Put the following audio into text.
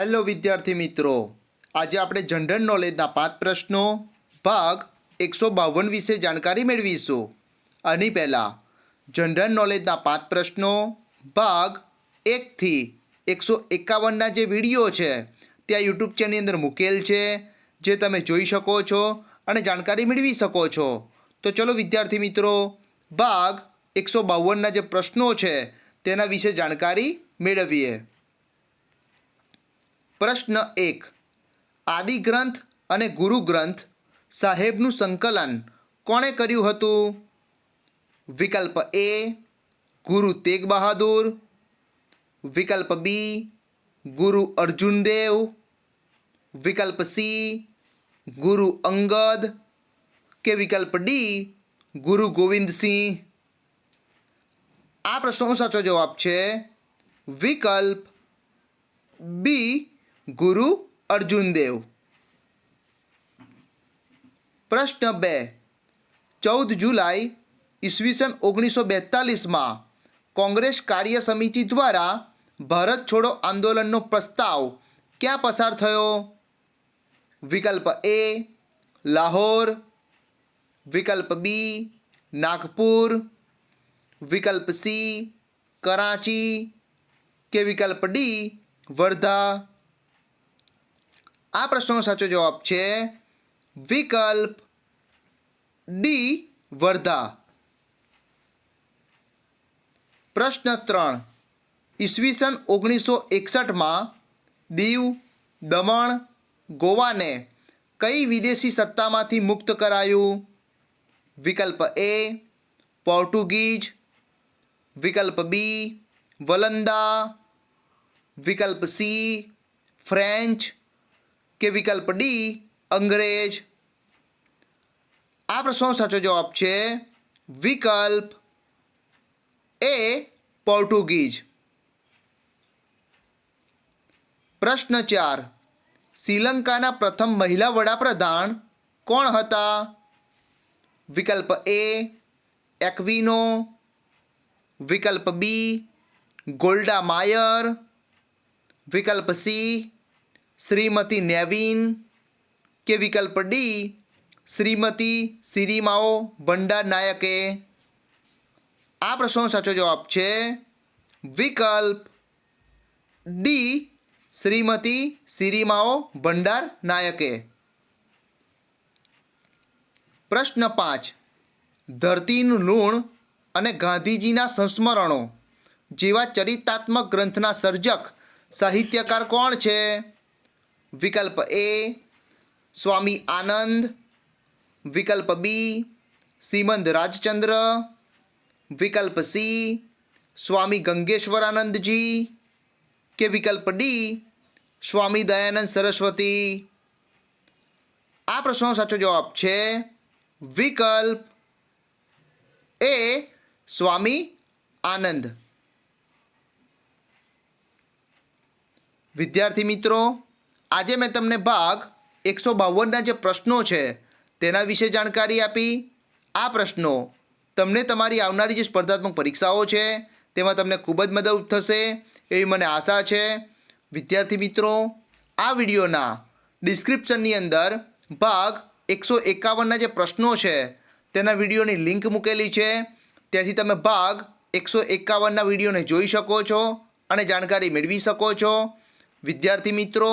Hello વિદ્યાર્થી મિત્રો, આજે આપણે જનરલ નોલેજના પાંચ પ્રશ્નો, ભાગ એકસો બાવન વિશે જાણકારી મેળવીશું. આની પહેલાં, જનરલ નોલેજના પાંચ પ્રશ્નો, ભાગ એકથી એકસો એકાવનના જે વીડિયો છે, ત્યાં યુટ્યુબ ચેનલની અંદર મૂકેલ છે, જે તમે જોઈ શકો છો અને જાણકારી મેળવી શકો છો. તો ચલો વિદ્યાર્થી મિત્રો, ભાગ એકસો બાવનના જે પ્રશ્નો છે, તેના વિશે જાણકારી મેળવીએ. પ્રશ્ન એક. આદિ ગ્રંથ અને ગુરુ ગ્રંથ સાહેબનું સંકલન કોણે કર્યું હતું? વિકલ્પ એ, ગુરુ તેગ બહાદુર. વિકલ્પ બી, ગુરુ અર્જુનદેવ વિકલ્પ સી, ગુરુ અંગદ. કે વિકલ્પ ડી, ગુરુ ગોવિંદસિંહ આ પ્રશ્નનો સાચો જવાબ છે વિકલ્પ બી ગુરુ અર્જુનદેવ પ્રશ્ન બે. ચૌદ જુલાઈ ઈસવીસન ઓગણીસો બેતાલીસમાં કોંગ્રેસ કાર્ય સમિતિ દ્વારા ભારત છોડો આંદોલનનો પ્રસ્તાવ ક્યાં પસાર થયો? વિકલ્પ એ, લાહોર. વિકલ્પ બી, નાગપુર. વિકલ્પ સી, કરાચી. કે વિકલ્પ ડી, વર્ધા. આ પ્રશ્નનો સાચો જવાબ છે વિકલ્પ ડી, વર્ધા. પ્રશ્ન ત્રણ. ઈસવીસન ઓગણીસો એકસઠમાં દીવ, દમણ, ગોવાને કઈ વિદેશી સત્તામાંથી મુક્ત કરાયું? વિકલ્પ એ, પોર્ટુગીઝ. વિકલ્પ બી, વલંદા. વિકલ્પ સી, ફ્રેન્ચ. કે વિકલ્પ ડી અંગ્રેજ. આ પ્રશ્નનો સાચો જવાબ છે વિકલ્પ એ પોર્ટુગીઝ. પ્રશ્ન ચાર, શ્રીલંકાના પ્રથમ મહિલા વડાપ્રધાન કોણ હતા? વિકલ્પ એ એક્વિનો. વિકલ્પ બી ગોલ્ડા માયર. વિકલ્પ સી શ્રીમતી નેવિન કે વિકલ્પ ડી શ્રીમતી સિરીમાઓ ભંડાર નાયકે. આ પ્રશ્નનો સાચો જવાબ છે વિકલ્પ ડી શ્રીમતી સિરીમાઓ ભંડાર નાયકે. પ્રશ્ન પાંચ, ધરતીનું લૂણ અને ગાંધીજીના સંસ્મરણો જેવા ચરિતાત્મક ગ્રંથના સર્જક સાહિત્યકાર કોણ છે? વિકલ્પ એ, સ્વામી આનંદ. વિકલ્પ બી, શ્રીમંત રાજચંદ્ર. વિકલ્પ સી, સ્વામી ગંગેશ્વરાનંદજી. કે વિકલ્પ ડી, સ્વામી દયાનંદ સરસ્વતી. આ પ્રશ્નનો સાચો જવાબ છે વિકલ્પ એ, સ્વામી આનંદ. વિદ્યાર્થી મિત્રો આજે મેં તમને ભાગ એકસો બાવનના જે પ્રશ્નો છે, તેના વિશે જાણકારી આપી. આ પ્રશ્નો તમને તમારી આવનારી જે સ્પર્ધાત્મક પરીક્ષાઓ છે, તેમાં તમને ખૂબ જ મદદ થશે એવી મને આશા છે. વિદ્યાર્થી મિત્રો, આ વિડીયોના ડિસ્ક્રિપ્શનની અંદર ભાગ એકસો એકાવનના જે પ્રશ્નો છે, તેના વિડીયોની લિંક મૂકેલી છે. ત્યાંથી તમે ભાગ એકસો એકાવનના વિડીયોને જોઈ શકો છો અને જાણકારી મેળવી શકો છો. વિદ્યાર્થી મિત્રો